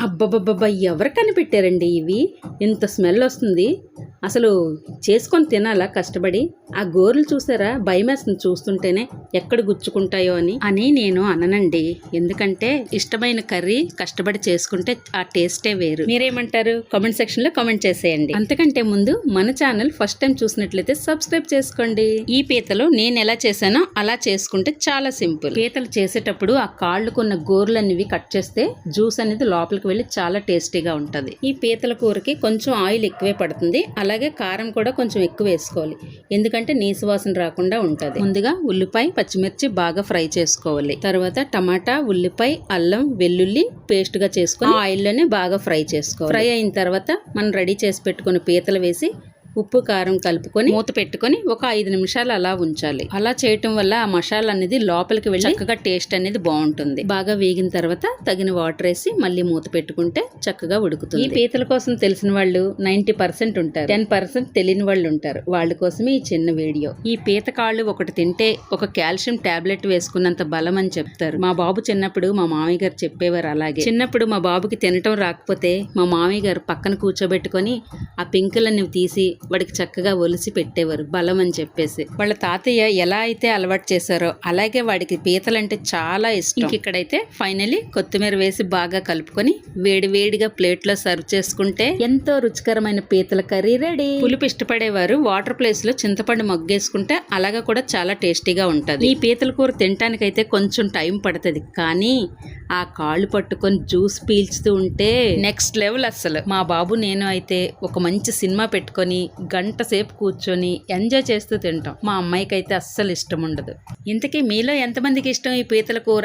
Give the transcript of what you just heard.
అబ్బబ్బబ్బబ్బా ఎవరు కనిపెట్టారండి ఇవి? ఇంత స్మెల్ వస్తుంది. అసలు చేసుకొని తినాలా కష్టపడి? ఆ గోర్లు చూసారా? భయమేస్తుంది చూస్తుంటేనే ఎక్కడ గుచ్చుకుంటాయో అని. అని నేను అననండి. ఎందుకంటే ఇష్టమైన కర్రీ కష్టపడి చేసుకుంటే ఆ టేస్టే వేరు. మీరేమంటారు? కామెంట్ సెక్షన్లో కామెంట్ చేసేయండి. అంతకంటే ముందు మన ఛానల్ ఫస్ట్ టైం చూసినట్లయితే సబ్స్క్రైబ్ చేసుకోండి. ఈ పీతలు నేను ఎలా చేశానో అలా చేసుకుంటే చాలా సింపుల్. పీతలు చేసేటప్పుడు ఆ కాళ్ళకున్న అనేవి కట్ చేస్తే జ్యూస్ అనేది లోపలికి వెళ్ళి చాలా టేస్టీగా ఉంటుంది. ఈ పీతల కూరకి కొంచెం ఆయిల్ ఎక్కువే పడుతుంది. అలాగే కారం కూడా కొంచెం ఎక్కువ వేసుకోవాలి. ఎందుకంటే నీసు వాసన రాకుండా ఉంటది. ముందుగా ఉల్లిపాయ పచ్చిమిర్చి బాగా ఫ్రై చేసుకోవాలి. తర్వాత టమాటా ఉల్లిపాయ అల్లం వెల్లుల్లి పేస్ట్గా చేసుకొని ఆయిల్లోనే బాగా ఫ్రై చేసుకోవాలి. ఫ్రై అయిన తర్వాత మనం రెడీ చేసి పెట్టుకుని పీతలు వేసి ఉప్పు కారం కలుపుకొని మూత పెట్టుకొని ఒక ఐదు నిమిషాలు అలా ఉంచాలి. అలా చేయటం వల్ల ఆ మసాలా అనేది లోపలికి వెళ్ళి చక్కగా టేస్ట్ అనేది బాగుంటుంది. బాగా వేగిన తర్వాత తగిన వాటర్ వేసి మళ్ళీ మూత పెట్టుకుంటే చక్కగా ఉడుకుతుంది. ఈ పీతల కోసం తెలిసిన వాళ్ళు నైన్టీ పర్సెంట్ ఉంటారు. టెన్ పర్సెంట్ తెలియని వాళ్ళు ఉంటారు. వాళ్ళ కోసమే ఈ చిన్న వీడియో. ఈ పీత కాళ్ళు ఒకటి తింటే ఒక కాల్షియం టాబ్లెట్ వేసుకున్నంత బలం అని చెప్తారు. మా బాబు చిన్నప్పుడు మా మామయ్య గారు చెప్పేవారు అలాగే. చిన్నప్పుడు మా బాబుకి తినటం రాకపోతే మా మామయ్య గారు పక్కన కూర్చోబెట్టుకొని ఆ పింకులన్నీ తీసి వాడికి చక్కగా ఒలిసి పెట్టేవారు బలం అని చెప్పేసి. వాళ్ళ తాతయ్య ఎలా అయితే అలవాటు చేశారో అలాగే వాడికి పీతలంటే చాలా ఇష్టం. ఇంక ఇక్కడైతే ఫైనలీ కొత్తిమీర వేసి బాగా కలుపుకొని వేడి వేడిగా ప్లేట్లో సర్వ్ చేసుకుంటే ఎంతో రుచికరమైన పీతల కర్రీ రెడీ. పులుపు ఇష్టపడేవారు వాటర్ ప్లేస్లో చింతపండు మొగ్గేసుకుంటే అలాగా కూడా చాలా టేస్టీగా ఉంటది. ఈ పీతల కూర తినటానికైతే కొంచెం టైం పడుతుంది కానీ ఆ కాళ్ళు పట్టుకొని జ్యూస్ పీల్చుతూ ఉంటే నెక్స్ట్ లెవెల్ అస్సలు మా బాబు నేను అయితే ఒక మంచి సినిమా పెట్టుకొని గంట సేపు కూర్చొని ఎంజాయ్ చేస్తూ తింటాం. మా అమ్మాయికి అయితే అస్సలు ఇష్టం ఉండదు. ఇంతకీ మీలో ఎంతమందికి ఇష్టం ఈ పీతల కూర?